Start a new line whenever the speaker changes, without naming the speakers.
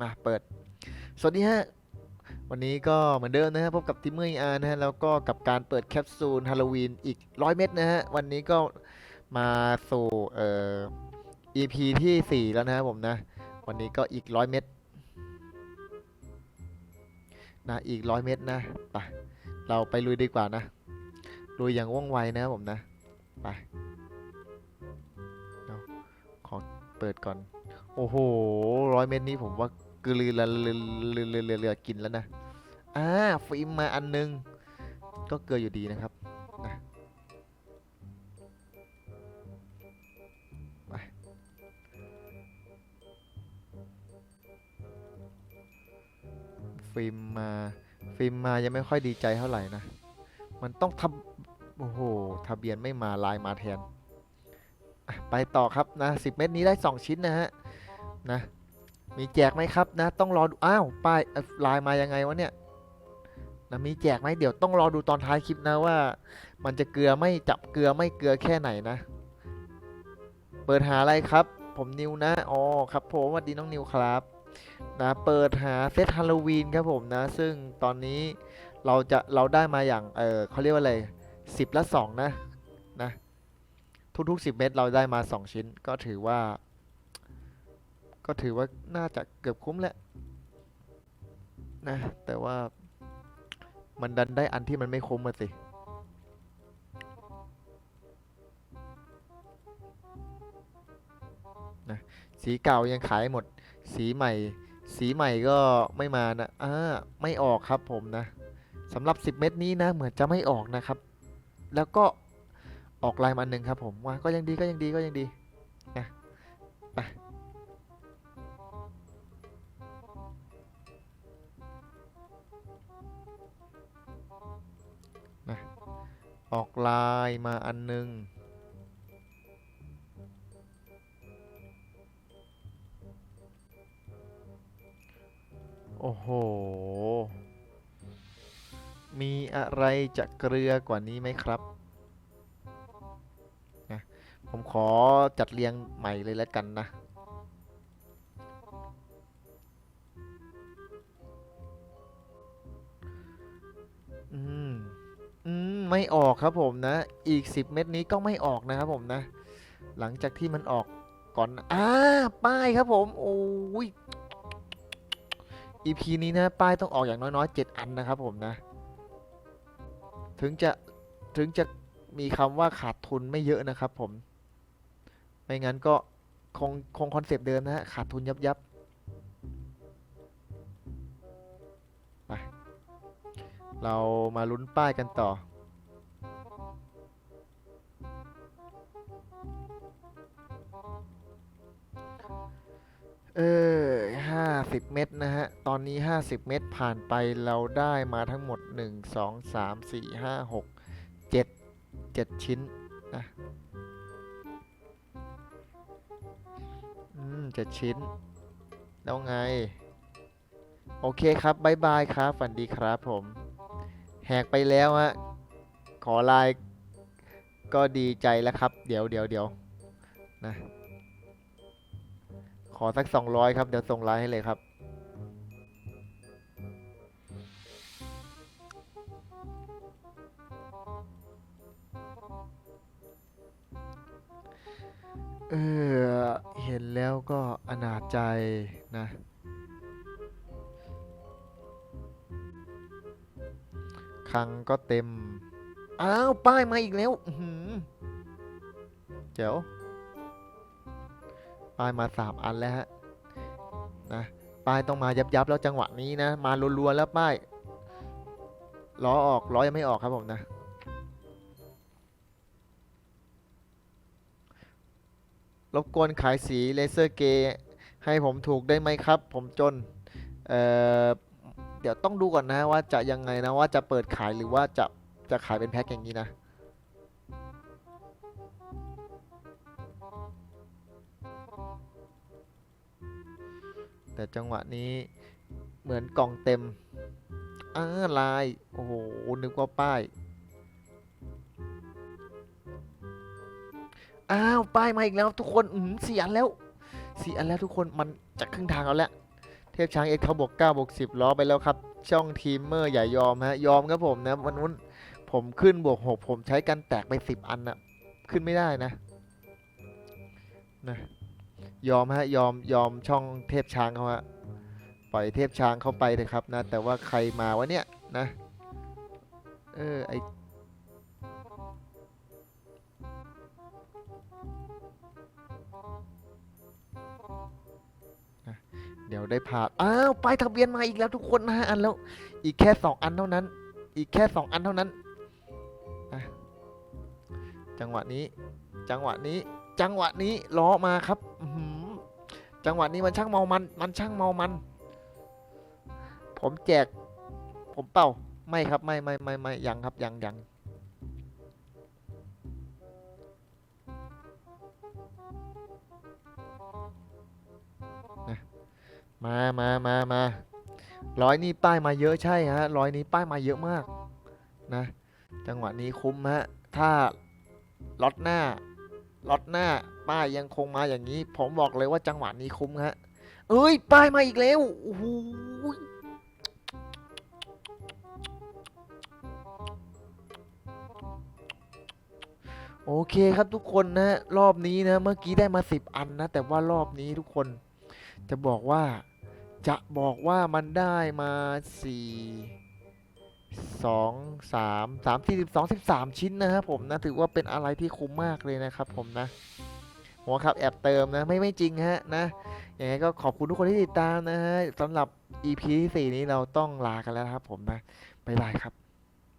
มาเปิด สวัสดีฮะ วันนี้ก็เหมือนเดิมนะฮะ พบกับทิมเมอร์อาร์นะฮะ แล้วก็กับการเปิดแคปซูลฮาโลวีนอีกร้อยเม็ดนะฮะ วันนี้ก็มาสู่เอ่อ EP ที่ 4 แล้วนะครับผมนะ วันนี้ก็อีกร้อยเม็ดนะอีกร้อยเม็ดนะไปเราไปลุยดีกว่านะ ลุยอย่างว่องไวนะครับผมนะ ไปขอเปิดก่อน โอ้โหร้อยเม็ดนี้ผมว่า กลือละลือลือลือลือลือกินแล้วนะอ่าฟิล์มมาอันนึง ก็เกลืออยู่ดีนะครับนะไปฟิล์มมาฟิล์มมายังไม่ค่อยดีใจเท่าไหร่นะ มันต้องทำโอ้โหทะเบียนไม่มาลายมาแทน ไปต่อครับนะสิบเม็ดนี้ได้ 2 ชิ้นนะฮะนะ มีแจกไหมครับนะ ต้องรอดูอ้าวป้ายลายมายังไงวะเนี่ยนะมีแจกไหมเดี๋ยวต้องรอดูตอนท้ายคลิปนะว่า มันจะเกลือไม่จับเกลือไม่เกลือแค่ไหนนะ เปิดหาอะไรครับ ผมนิวนะอ๋อครับผมสวัสดีน้องนิวครับนะเปิดหาเซตฮาโลวีนครับผมนะ ซึ่งตอนนี้เราจะเราได้มาอย่างเออเขาเรียกว่าอะไรสิบละสองนะนะทุกๆสิบเม็ดเราได้มาสองชิ้นก็ถือว่า ก็ถือว่าน่าจะเกือบคุ้มแหล้วนะแต่ว่ามันดันได้อันที่มันไม่คุ้มมาสิ นะสีเก่ายังขายหมด สีใหม่ สีใหม่ก็ไม่มานะอ่าไม่ออกครับผมนะสำหรับ 10 เม็ดนี้นะ เหมือนจะไม่ออกนะครับ แล้วก็ออกลายมาอันหนึ่งครับผมว่าก็ยังดีก็ยังดีก็ยังดีนะไป ออกลายมาอันหนึง โอ้โห มีอะไรจะเกลือกว่านี้ไหมครับนะผมขอจัดเรียงใหม่เลยแล้วกันนะ ไม่ออกครับผมนะ อีก 10 เม็ดนี้ก็ไม่ออกนะครับผมนะ หลังจากที่มันออกก่อนอ่าป้ายครับผมโอ้ย EP นี้นะ ป้ายต้องออกอย่างน้อยๆ 7 อันนะครับผมนะ ถึงจะถึงจะมีคำว่าขาดทุนไม่เยอะนะครับผม ไม่งั้นก็คงคงคอนเซปต์เดิมนะฮะ ขาดทุนยับยับไป เรามาลุ้นป้ายกันต่อ เออห้าสิบเม็ดนะฮะ ตอนนี้ห้าสิบเม็ดผ่านไปเราได้มาทั้งหมดหนึ่งสองสามสี่ห้าหกเจ็ดเจ็ดชิ้นนะอืมเจ็ดชิ้น แล้วไง โอเคครับบายบายครับ ฝันดีครับผม แหกไปแล้วฮะ ขอไลน์ก็ดีใจแล้วครับ เดี๋ยวเดี๋ยวเดี๋ยวนะ ขอสัก 200 ครับ เดี๋ยวส่งไลน์ให้เลยครับ เออ เห็นแล้วก็อนาจใจนะคังก็เต็ม อ้าว ป้ายมาอีกแล้วเจ๋ว ป้ายมาสามอันแล้วฮะนะป้ายต้องมายับยับแล้วจังหวะนี้นะ มารัวๆแล้วป้ายล้อออกล้อยังไม่ออกครับผมนะรบกวนขายสีเลเซอร์เกย์ให้ผมถูกได้ไหมครับ ผมจนเอ่อเดี๋ยวต้องดูก่อนนะว่าจะยังไงนะว่าจะเปิดขายหรือว่าจะจะขายเป็นแพ็คอย่างนี้นะ แต่จังหวะนี้เหมือนกล่องเต็มอ้าลาย โอ้โห นึกว่าป้าย อ้าว ป้ายมาอีกแล้วทุกคน อืมสี่อันแล้วสี่อันแล้วทุกคน มันจะครึ่งทางแล้วแหละ เทพช้างเอ็กเขาบวก9บวก10ล้อไปแล้วครับ ช่องทีมเมอร์อย่ายอมฮะ ยอมครับผมนะ วันนู้นผมขึ้นบวก6ผมใช้กันแตกไป10อันนะขึ้นไม่ได้นะ นะ ยอมฮะยอมยอมช่องเทพช้างเขาฮะปล่อยเทพช้างเข้าไปเถอะครับนะ แต่ว่าใครมาวะเนี่ยนะเออไอเดี๋ยวได้ผ่านอ้าวป้ายทะเบียนมาอีกแล้วทุกคนนะอันแล้ว อีกแค่สองอันเท่านั้น อีกแค่สองอันเท่านั้นนะจังหวะนี้ จังหวะนี้ จังหวะนี้ล้อมาครับอื จังหวะนี้มันช่างเมามัน มันช่างเมามัน ผมแจก ผมเป่า ไม่ครับ ไม่ไม่ไม่ไม่ยังครับ ยังยังมามามามาร้อยนี้ป้ายมาเยอะใช่ฮะร้อยนี้ป้ายมาเยอะมากนะ จังหวะนี้คุ้มฮะ ถ้าล็อตหน้า ล็อตหน้าป้ายยังคงมาอย่างนี้ ผมบอกเลยว่าจังหวะนี้คุ้มฮะเอ้ย ป้ายมาอีกแล้วโอ้โหโอเคครับทุกคนนะรอบนี้นะ เมื่อกี้ได้มา 10 อันนะ แต่ว่ารอบนี้ทุกคน จะบอกว่า จะบอกว่ามันได้มาสี่ สองสามสามสี่สิบสองสิบสามชิ้นนะครับผมนะถือว่าเป็นอะไรที่คุ้มมากเลยนะครับผมนะหัวครับแอบเติมนะไม่ไม่จริงฮะนะยังไงก็ขอบคุณทุกคนที่ติดตามนะฮะสำหรับ EP ที่สี่นี้เราต้องลากันแล้วนะครับผมนะบ๊ายบายครับ